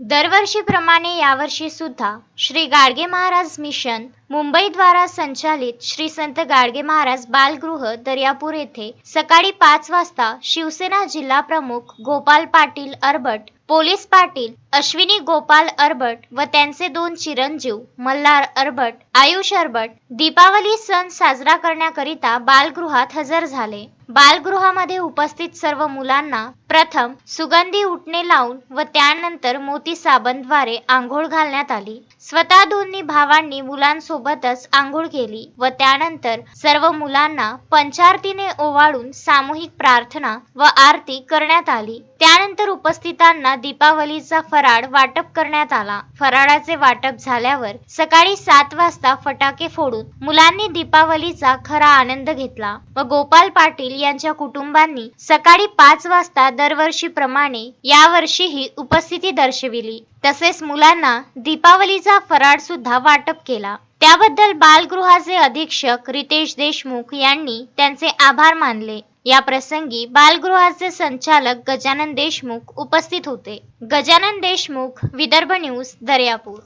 दरवर्षीप्रमाणे यावर्षी सुद्धा श्री गाडगे महाराज मिशन मुंबईद्वारा संचालित श्री संत गाडगे महाराज बालगृह दर्यापूर येथे सकाळी पाच वाजता शिवसेना जिल्हा प्रमुख गोपाल पाटील अरबट पोलीस पाटील अश्विनी गोपाल अरबट व त्यांचे दोन चिरंजीव मल्हार अरबट आयुष अरबट दीपावली सण साजरा करण्याकरिता बालगृहात हजर झाले. बालगृहामध्ये उपस्थित सर्व मुलांना प्रथम सुगंधी उठणे लावून व त्यानंतर मोती साबणद्वारे आंघोळ घालण्यात आली. स्वतः दोन्ही भावांनी मुलांसोबतच आंघोळ केली व त्यानंतर सर्व मुलांना पंचारतीने ओवाळून सामूहिक प्रार्थना व आरती करण्यात आली. त्यानंतर उपस्थितांना दीपावलीचा फराळ वाटप करण्यात आला. फराळाचे वाटप झाल्यावर सकाळी सात वाजता फटाके फोडून मुलांनी दीपावलीचा खरा आनंद घेतला व गोपाल पाटील यांच्या कुटुंबांनी सकाळी पाच वाजता दरवर्षीप्रमाणे यावर्षीही उपस्थिती दर्शविली. तसेच मुलांना दीपावलीचा फराळ सुद्धा वाटप केला. त्याबद्दल बालगृहाचे अधीक्षक रितेश देशमुख यांनी त्यांचे आभार मानले. या प्रसंगी बालगृहाचे संचालक गजानन देशमुख उपस्थित होते. गजानन देशमुख विदर्भ न्यूज दर्यापूर.